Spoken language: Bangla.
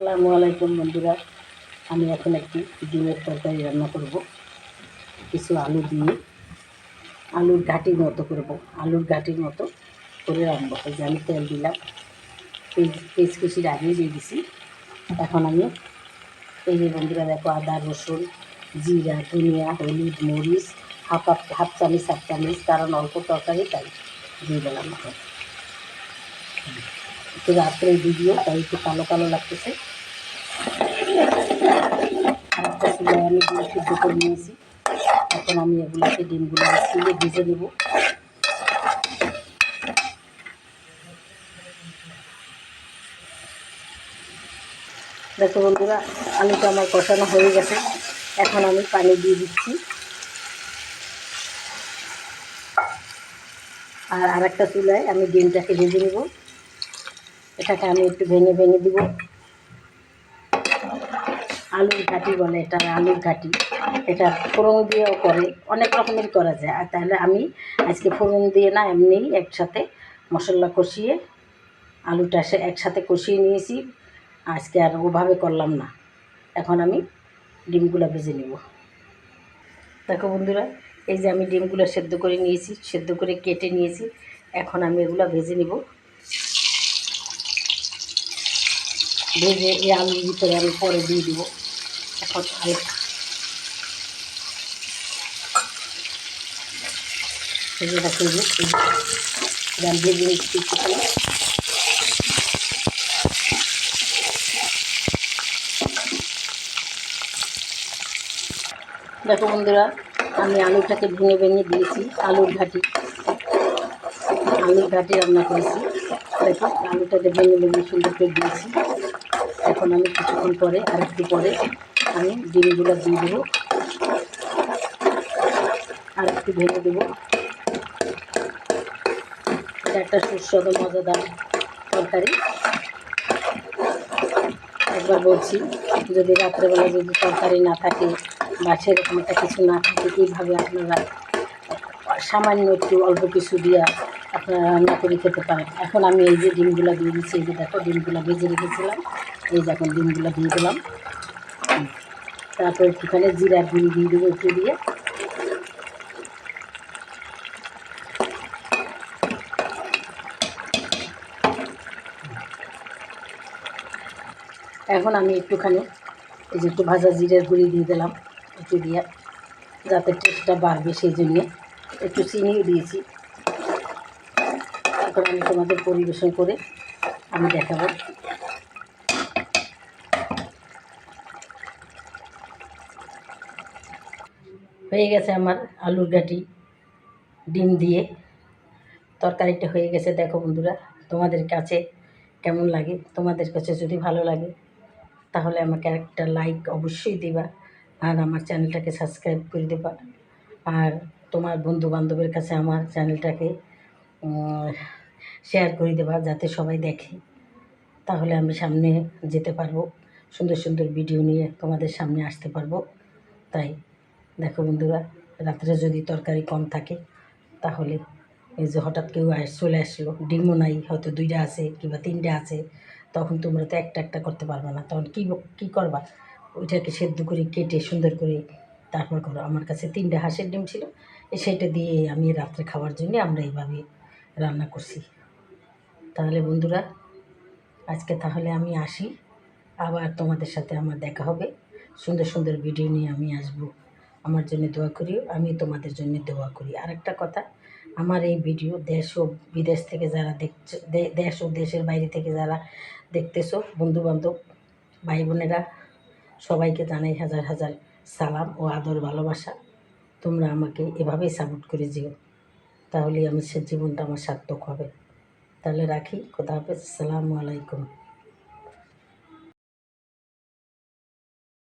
আসসালামু আলাইকুম বন্ধুরা। আমি এখন একটি ডিমের তরকারি রান্না করব। কিছু আলু দিয়ে আলুর ঘাটির মতো করব। আলুর ঘাটির মতো করে রান্না এই যে আমি তেল দিলাম পেঁচ কুচির আগে দিয়ে দিছি। এখন আমি, এই যে বন্ধুরা দেখো, আদা, রসুন, জিরা, ধনিয়া, হলুদ, মরিচ, হাফ হাফ হাফ চামচ হাফ চামচ, কারণ অল্প তরকারি, তাই দিয়ে দিলাম। এখন একটু রাত্রে ভিডিও তাই একটু কালো কালো লাগতেছে। আরেকটা চুলায় আমি ডিম সিদ্ধ করে নিয়েছি। এখন আমি এগুলোকে ডিমগুলো সিলে ভেজে নেব। দেখো বন্ধুরা, আলুটা আমার কষানো হয়ে গেছে। এখন আমি পানি দিয়ে দিচ্ছি। আর আরেকটা চুলায় আমি ডিমটাকে ভেজে নেব। এটাকে আমি একটু ভেঙে ভেঙে দিব। আলুর ঘাটি বলে, এটা আলুর ঘাটি। এটা ফোড়ন দিয়েও করে, অনেক রকমের করা যায়। আর তাহলে আমি আজকে ফোড়ন দিয়ে না, এমনিই একসাথে মশলা কষিয়ে আলুটা সে একসাথে কষিয়ে নিয়েছি। আজকে আর ওভাবে করলাম না। এখন আমি ডিমগুলো ভেজে নেব। দেখো বন্ধুরা, এই যে আমি ডিমগুলো সেদ্ধ করে নিয়েছি, সেদ্ধ করে কেটে নিয়েছি। এখন আমি এগুলো ভেজে নেব। ভেজে এই আলুর ভিতরে আমি পরে দিয়ে দিব। এখন দেখো বন্ধুরা, আমি আলুটাকে ভেঙে ভেঙে দিয়েছি, আলুর ঘাটি। আলুর ঘাটি রান্না করেছি। দেখো, আলুটাকে ভেঙে ভেঙে সুন্দর করে দিয়েছি। এখন আমি কিছুক্ষণ পরে আর একটু পরে আমি ডিমগুলো দিয়ে দেবো। আর একটু ভেঙে দেবো। এটা একটা সুস্বাদু, মজাদার তরকারি। একবার বলছি, যদি রাত্রেবেলা যদি তরকারি না থাকে বা সেরকম একটা কিছু না থাকে কীভাবে আপনারা সামান্য একটু অল্প কিছু দিয়ে আপনারা রান্না করে খেতে পারেন। এখন আমি এই যে ডিমগুলো দিয়ে দিচ্ছি, এই যে দেখো, ডিমগুলো ভেজে রেখেছিলাম। এই যে এখন ডিমগুলো দিয়ে দিলাম। তারপর একটুখানি জিরা গুঁড়ি দিয়ে দেবো একটু দিয়ে। এখন আমি একটুখানি এই যে একটু ভাজা জিরের গুঁড়ি দিয়ে দিলাম একটু দিয়ে, যাতে টেস্টটা বাড়বে সেই জন্যে। একটু চিনিও দিয়েছি। এখন আমি তোমাদের পরিবেশন করে আমি দেখাবো। হয়ে গেছে আমার আলুর গাটি, ডিম দিয়ে। তরকারিটা হয়ে গেছে, দেখো বন্ধুরা, তোমাদের কাছে কেমন লাগে? তোমাদের কাছে যদি ভালো লাগে, তাহলে আমাকে একটা লাইক অবশ্যই দিবা, আর আমার চ্যানেলটাকে সাবস্ক্রাইব করে দেবা। আর তোমার বন্ধু বান্ধবের কাছে আমার চ্যানেলটাকে শেয়ার করে দেবা, যাতে সবাই দেখে। তাহলে আমি সামনে যেতে পারব, সুন্দর সুন্দর ভিডিও নিয়ে তোমাদের সামনে আসতে পারব। তাই দেখো বন্ধুরা, রাত্রে যদি তরকারি কম থাকে, তাহলে এই যে হঠাৎ কেউ চলে আসলো, ডিমও নাই, হয়তো দুইটা আছে কিংবা তিনটা আছে, তখন তোমরা তো একটা একটা করতে পারবে না। তখন কী কী করবা? ওইটাকে সেদ্ধ করে কেটে সুন্দর করে তারপর করো। আমার কাছে তিনটে হাঁসের ডিম ছিল সেটা দিয়ে আমি রাত্রে খাওয়ার জন্য আমরা এইভাবে রান্না করছি। তাহলে বন্ধুরা, আজকে তাহলে আমি আসি। আবার তোমাদের সাথে আমার দেখা হবে। সুন্দর সুন্দর ভিডিও নিয়ে আমি আসব। আমার জন্য দোয়া করি আমি তোমাদের জন্য দোয়া করি। আরেকটা কথা, আমার এই ভিডিও দেশ ও বিদেশ থেকে যারা দেখছ দেশ ও দেশের বাইরে থেকে যারা দেখতেছো, বন্ধুবান্ধব ভাই বোনেরা সবাইকে জানাই হাজার হাজার সালাম ও আদর ভালোবাসা। তোমরা আমাকে এভাবেই সাপোর্ট করে যেও তাহলে আমি সে জীবনটা আমার সার্থক হবে। তাহলে রাখি, খোদা হাফেজ, আসসালামু আলাইকুম।